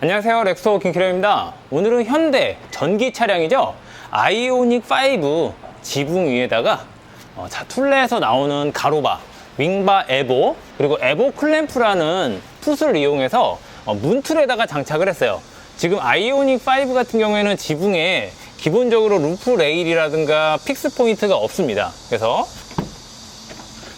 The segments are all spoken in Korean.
안녕하세요. 렉소 김키령입니다. 오늘은 현대 전기 차량이죠? 아이오닉 5 지붕 위에다가 어, 자 툴레에서 나오는 가로바 윙바 에보 그리고 에보 클램프라는 풋을 이용해서 어, 문툴에다가 장착을 했어요. 지금 아이오닉 5 같은 경우에는 지붕에 기본적으로 루프 레일이라든가 픽스 포인트가 없습니다. 그래서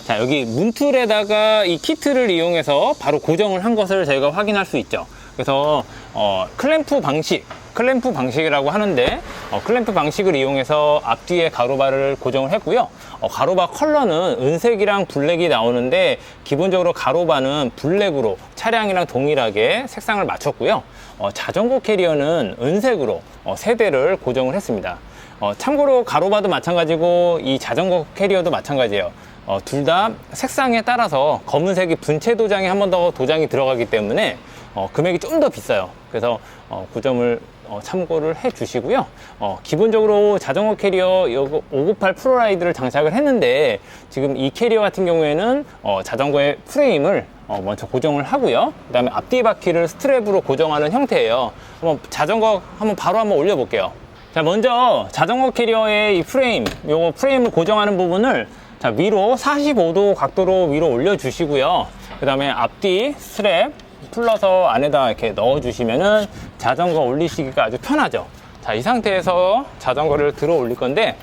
자, 여기 문툴에다가 이 키트를 이용해서 바로 고정을 한 것을 저희가 확인할 수 있죠. 그래서 어, 클램프 방식, 클램프 방식이라고 하는데 어, 클램프 방식을 이용해서 앞뒤에 가로바를 고정을 했고요. 어, 가로바 컬러는 은색이랑 블랙이 나오는데 기본적으로 가로바는 블랙으로 차량이랑 동일하게 색상을 맞췄고요. 어, 자전거 캐리어는 은색으로 어, 세대를 고정을 했습니다. 어, 참고로 가로바도 마찬가지고 이 자전거 캐리어도 마찬가지예요. 어, 둘 다 색상에 따라서 검은색이 분체 도장에 한 번 더 도장이 들어가기 때문에 어, 금액이 좀 더 비싸요. 그래서 어, 그 점을 어, 참고를 해 주시고요. 어, 기본적으로 자전거 캐리어 요거 598 프로라이드를 장착을 했는데 지금 이 캐리어 같은 경우에는 어, 자전거의 프레임을 어, 먼저 고정을 하고요. 그 다음에 앞뒤 바퀴를 스트랩으로 고정하는 형태예요. 한번 자전거 한번 바로 한번 올려볼게요. 자, 먼저 자전거 캐리어의 이 프레임, 요거 프레임을 고정하는 부분을 자, 위로 45도 각도로 위로 올려주시고요. 그 다음에 앞뒤 스트랩 풀러서 안에다 이렇게 넣어주시면은 자전거 올리시기가 아주 편하죠. 자, 이 상태에서 자전거를 들어 올릴 건데,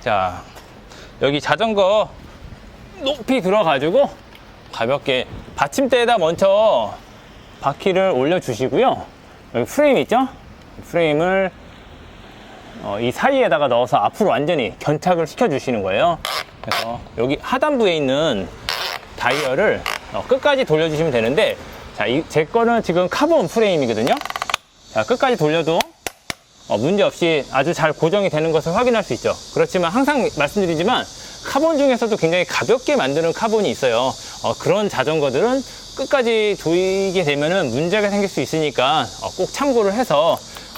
자, 여기 자전거 높이 들어가지고 가볍게 받침대에다 먼저 바퀴를 올려주시고요. 여기 프레임 있죠? 프레임을 어, 이 사이에다가 넣어서 앞으로 완전히 견착을 시켜주시는 거예요. 그래서 여기 하단부에 있는 다이얼을 어, 끝까지 돌려주시면 되는데, 자, 이, 제 거는 지금 카본 프레임이거든요. 자, 끝까지 돌려도 어, 문제없이 아주 잘 고정이 되는 것을 확인할 수 있죠. 그렇지만 항상 말씀드리지만 카본 중에서도 굉장히 가볍게 만드는 카본이 있어요. 어, 그런 자전거들은 끝까지 조이게 되면은 문제가 생길 수 있으니까 어, 꼭 참고를 해서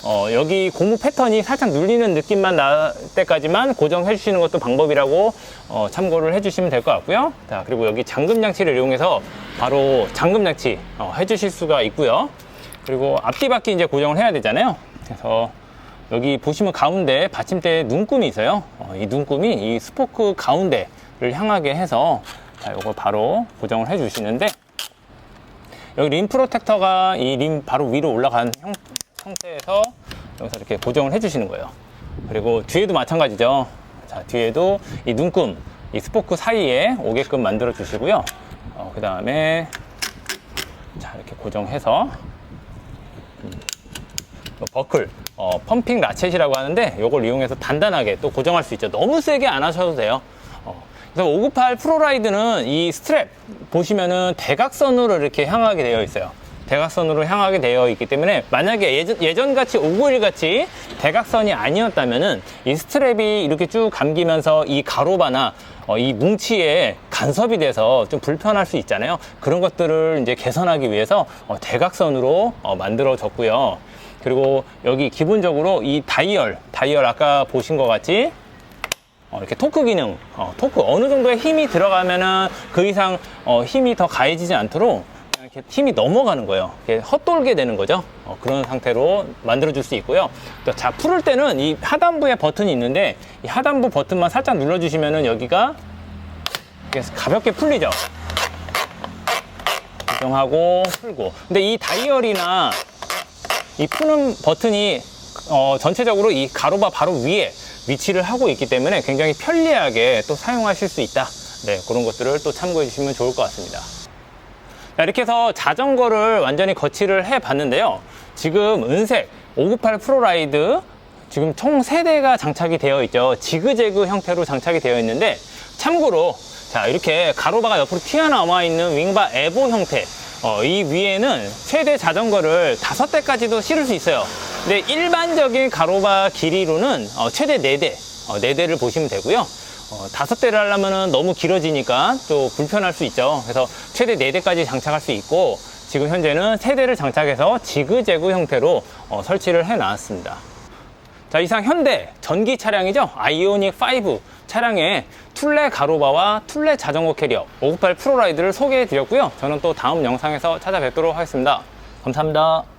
어, 여기 고무 패턴이 살짝 눌리는 느낌만 날 때까지만 고정해 주시는 것도 방법이라고 어, 참고를 해 주시면 될 것 같고요. 자, 그리고 여기 잠금 장치를 이용해서 바로 잠금 장치 어, 해 주실 수가 있고요. 그리고 앞뒤 바퀴 이제 고정을 해야 되잖아요. 그래서 여기 보시면 가운데 받침대에 눈금이 있어요. 어, 이 눈금이 이 스포크 가운데를 향하게 해서 자, 이걸 바로 고정을 해 주시는데 여기 림 프로텍터가 이 림 바로 위로 올라간 형, 형태에서 여기서 이렇게 고정을 해 주시는 거예요. 그리고 뒤에도 마찬가지죠. 자, 뒤에도 이 눈금, 이 스포크 사이에 오게끔 만들어 주시고요. 어, 그 다음에 자, 이렇게 고정해서 또 버클, 어, 펌핑 라쳇이라고 하는데 이걸 이용해서 단단하게 또 고정할 수 있죠. 너무 세게 안 하셔도 돼요. 어, 그래서 598 프로라이드는 이 스트랩 보시면은 대각선으로 이렇게 향하게 되어 있어요. 대각선으로 향하게 되어 있기 때문에 만약에 예전, 예전같이 591 같이 대각선이 아니었다면은 이 스트랩이 이렇게 쭉 감기면서 이 가로바나 어, 이 뭉치에 간섭이 돼서 좀 불편할 수 있잖아요. 그런 것들을 이제 개선하기 위해서 어, 대각선으로 어, 만들어졌고요. 그리고 여기 기본적으로 이 다이얼, 다이얼 아까 보신 것 같이 어, 이렇게 토크 기능, 어, 토크 어느 정도의 힘이 들어가면은 그 이상 어, 힘이 더 가해지지 않도록 힘이 넘어가는 거예요. 헛돌게 되는 거죠. 어, 그런 상태로 만들어줄 수 있고요. 또 자, 풀을 때는 이 하단부에 버튼이 있는데 이 하단부 버튼만 살짝 눌러주시면은 여기가 가볍게 풀리죠. 고정하고 풀고. 근데 이 다이얼이나 이 푸는 버튼이 어, 전체적으로 이 가로바 바로 위에 위치를 하고 있기 때문에 굉장히 편리하게 또 사용하실 수 있다. 네, 그런 것들을 또 참고해 주시면 좋을 것 같습니다. 자, 이렇게 해서 자전거를 완전히 거치를 해 봤는데요. 지금 은색 598 프로라이드 지금 총 3대가 장착이 되어 있죠. 지그재그 형태로 장착이 되어 있는데 참고로 자, 이렇게 가로바가 옆으로 튀어나와 있는 윙바 에보 형태 어, 이 위에는 최대 자전거를 다섯 대까지도 실을 수 있어요. 근데 일반적인 가로바 길이로는 어, 최대 네 대, 어, 네 대를 보시면 되고요. 어, 다섯 대를 하려면 너무 길어지니까 또 불편할 수 있죠. 그래서 최대 네 대까지 장착할 수 있고 지금 현재는 세 대를 장착해서 지그재그 형태로 어, 설치를 해 놨습니다. 자, 이상 현대 전기 차량이죠. 아이오닉 5 차량의 툴레 가로바와 툴레 자전거 캐리어 598 프로라이드를 소개해 드렸고요. 저는 또 다음 영상에서 찾아뵙도록 하겠습니다. 감사합니다.